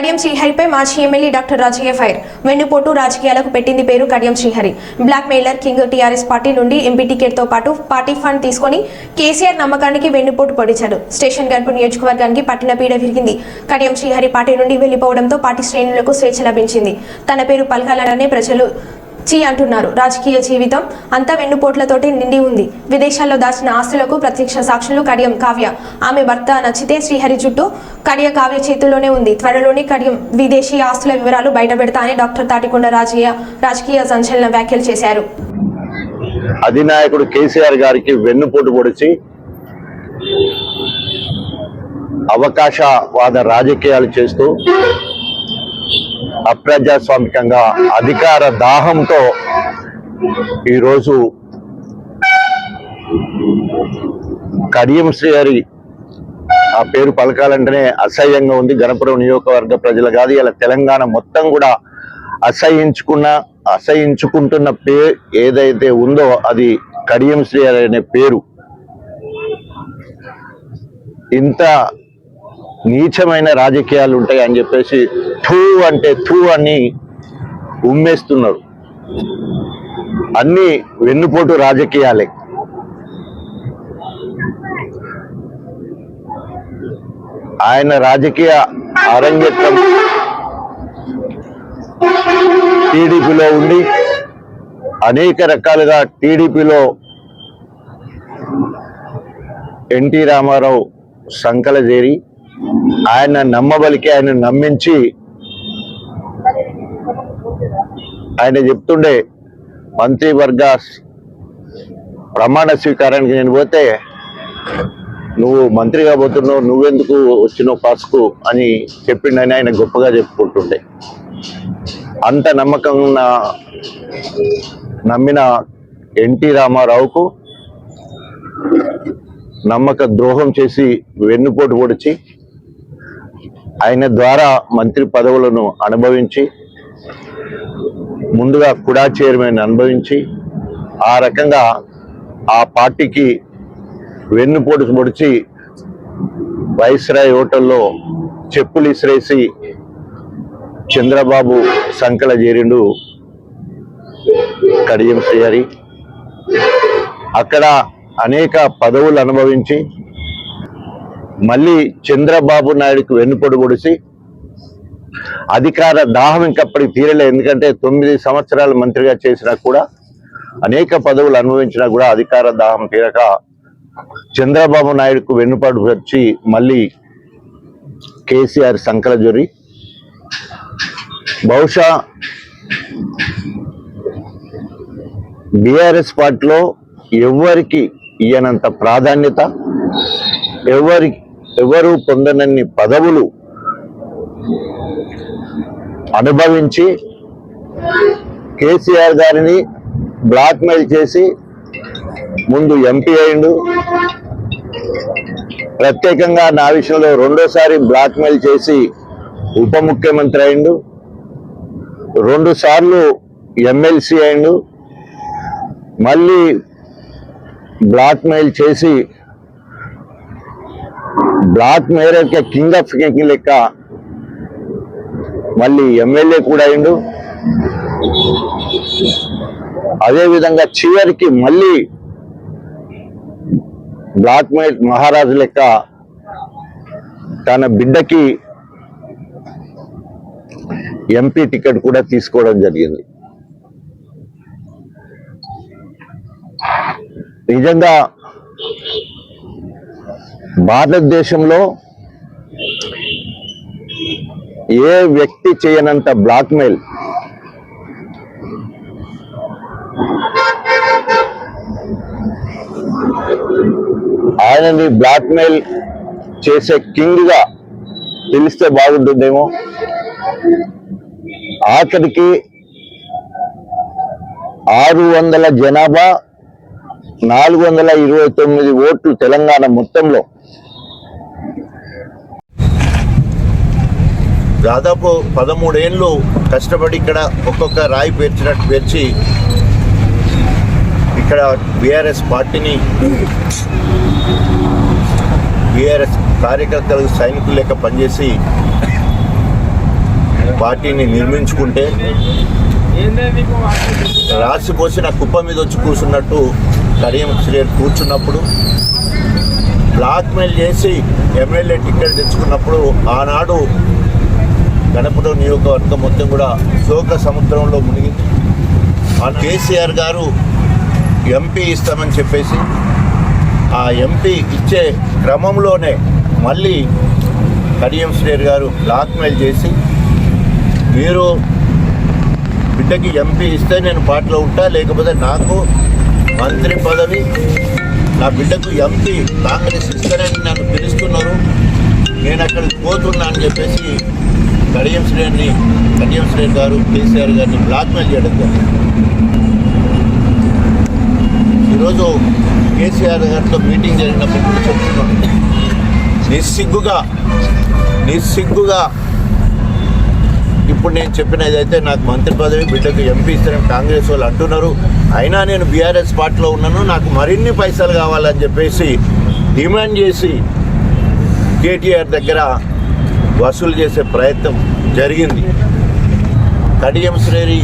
కడియం శ్రీహరిపై మాజీ MLA doctor Rajaiah fire. వెన్నుపోటు రాజకీయాలకు పెట్టింది పేరు Kadiyam Srihari. Blackmailer king T R S party నుండి ఎంపీ టికెట్తో పాటు పార్టీ ఫండ్ తీసుకొని కేసీఆర్ నమ్మకానికి వెన్నుపోటు పొడిచాడు స్టేషన్ గన్పు నియోజకవర్గానికి పట్టిన పీడ విరిగింది. కడియం శ్రీహరి పార్టీ నుండి వెళ్ళిపోవడంతో పార్టీ శ్రేణులకు స్వేచ్ఛ లభించింది. తన పేరు పలకాలనే ప్రజలు చీ అంటున్నారు. రాజకీయ జీవితం అంతా వెన్నుపోట్లతోటి నిండి ఉంది. విదేశాల్లో దాచిన ఆస్తులకు ప్రత్యక్ష సాక్షులు కడియం కావ్య. ఆమె భర్త నచ్చితే శ్రీహరి జుట్టు కడియ కావ్య చేతుల్లోనే ఉంది. త్వరలోనే కడియం విదేశీ ఆస్తుల వివరాలు బయటపెడతా అని డాక్టర్ తాటికొండ రాజయ్య రాజకీయ సంచలన వ్యాఖ్యలు చేశారు. అధినాయకుడు కేసీఆర్ గారికి వెన్నుపోటు పొడిచి అవకాశవాద రాజకీయాలు చేస్తూ అప్రజాస్వామికంగా అధికార దాహంతో ఈరోజు కడియం శ్రీహరి ఆ పేరు పలకాలంటేనే అసహ్యంగా ఉంది. గణపురం నియోజకవర్గ ప్రజలు కాదు ఇలా తెలంగాణ మొత్తం కూడా అసహించుకున్న అసహించుకుంటున్న పే ఏదైతే ఉందో అది కడియం శ్రీహరి అనే పేరు. ఇంత నీచమైన రాజకీయాలు ఉంటాయి అని చెప్పేసి థూ అంటే థూ అని ఉమ్మేస్తున్నారు. అన్ని వెన్నుపోటు రాజకీయాలే. ఆయన రాజకీయ అరంగేట్రం టీడీపీలో ఉండి అనేక రకాలుగా టీడీపీలో ఎన్టీ రామారావు సంకల చేరి ఆయన నమ్మబలికి ఆయన నమ్మించి ఆయన చెప్తుండే మంత్రివర్గ ప్రమాణ స్వీకారానికి నేను పోతే నువ్వు మంత్రిగా పోతున్నావు నువ్వెందుకు వచ్చినావు పాస్కు అని చెప్పిండని ఆయన గొప్పగా చెప్పుకుంటుండే. అంత నమ్మకం ఉన్న నమ్మిన ఎన్టీ రామారావుకు నమ్మక ద్రోహం చేసి వెన్నుపోటు పొడిచి ఆయన ద్వారా మంత్రి పదవులను అనుభవించి ముందుగా కుడా చైర్మన్ అనుభవించి ఆ రకంగా ఆ పార్టీకి వెన్నుపోటు పొడిచి వైస్రాయ్ హోటల్లో చెప్పులు ఇసిరేసి చంద్రబాబు సంకల చేరిండు కడియం శ్రీహరి అక్కడ అనేక పదవులు అనుభవించి మళ్ళీ చంద్రబాబు నాయుడుకు వెన్నుపొడి పొడిచి అధికార దాహం ఇంకప్పటికి తీరలే. ఎందుకంటే తొమ్మిది సంవత్సరాలు మంత్రిగా చేసినా కూడా అనేక పదవులు అనుభవించినా కూడా అధికార దాహం తీరక చంద్రబాబు నాయుడుకు వెన్నుపాటు వచ్చి మళ్ళీ కేసీఆర్ సంకల బహుశా బీఆర్ఎస్ పార్టీలో ఎవరికి ఇయ్యనంత ప్రాధాన్యత ఎవరికి ఎవరు పొందనన్ని పదవులు అనుభవించి కేసీఆర్ గారిని బ్లాక్మెయిల్ చేసి ముందు ఎంపీ అయిండు. ప్రత్యేకంగా నా విషయంలో రెండోసారి బ్లాక్మెయిల్ చేసి ఉప ముఖ్యమంత్రి అయిండు. రెండు సార్లు ఎమ్మెల్సీ అయిండు. మళ్ళీ బ్లాక్మెయిల్ చేసి blackmail king of king లెక్క మళ్ళీ ఎమ్మెల్యే కూడా అయిండు. అదేవిధంగా చివరికి మళ్ళీ బ్లాక్ మెయిల్ మహారాజు లెక్క తన బిడ్డకి ఎంపీ టికెట్ కూడా తీసుకోవడం జరిగింది. నిజంగా భారతదేశంలో ఏ వ్యక్తి చేయనంత బ్లాక్మెయిల్? ఆయనని బ్లాక్మెయిల్ చేసే కింగ్గా పిలిస్తే బాగుంటుందేమో? ఆఖరికి ఆరు వందల జనాభా నాలుగు వందల ఇరవై తొమ్మిది ఓట్లు తెలంగాణ మొత్తంలో. దాదాపు పదమూడేళ్ళు కష్టపడి ఇక్కడ ఒక్కొక్క రాయి పేర్చినట్టు పేర్చి ఇక్కడ బీఆర్ఎస్ పార్టీని బీఆర్ఎస్ కార్యకర్తలకు సైనికులు లెక్క పనిచేసి పార్టీని నిర్మించుకుంటే రాసిపోసిన కుప్ప మీద వచ్చి కూర్చున్నట్టు కడియం శ్రేయర్ కూర్చున్నప్పుడు బ్లాక్మెయిల్ చేసి ఎమ్మెల్యే టికెట్ తెచ్చుకున్నప్పుడు ఆనాడు గణపురం నియోజకవర్గం మొత్తం కూడా శోక సముద్రంలో మునిగింది. ఆ కేసీఆర్ గారు ఎంపీ ఇస్తామని చెప్పేసి ఆ ఎంపీ ఇచ్చే క్రమంలోనే మళ్ళీ కడియం శ్రేర్ గారు బ్లాక్మెయిల్ చేసి మీరు బిడ్డకి ఎంపీ ఇస్తే నేను పార్టీలో ఉంటా లేకపోతే నాకు మంత్రి పదవి నా బిడ్డకు ఎంపీ కాంగ్రెస్ ఇస్తారని నన్ను పిలుస్తున్నారు. నేను అక్కడికి పోతున్నా అని చెప్పేసి కడియం శ్రేణిని కడియం శ్రేణి గారు కేసీఆర్ గారిని బ్లాక్మెయిల్ చేయడం జరిగింది. ఈరోజు కేసీఆర్ గారితో మీటింగ్ జరిగినప్పుడు కూడా చెప్తున్నాను నిస్సిగ్గుగా నిస్సిగ్గుగా ఇప్పుడు నేను చెప్పినది అయితే నాకు మంత్రి పదవి బిడ్డకు ఎంపీ ఇస్తారని కాంగ్రెస్ వాళ్ళు అంటున్నారు. అయినా నేను బీఆర్ఎస్ పార్టీలో ఉన్నాను నాకు మరిన్ని పైసలు కావాలని చెప్పేసి డిమాండ్ చేసి కేటీఆర్ దగ్గర వసూలు చేసే ప్రయత్నం జరిగింది. కడియం శ్రేణి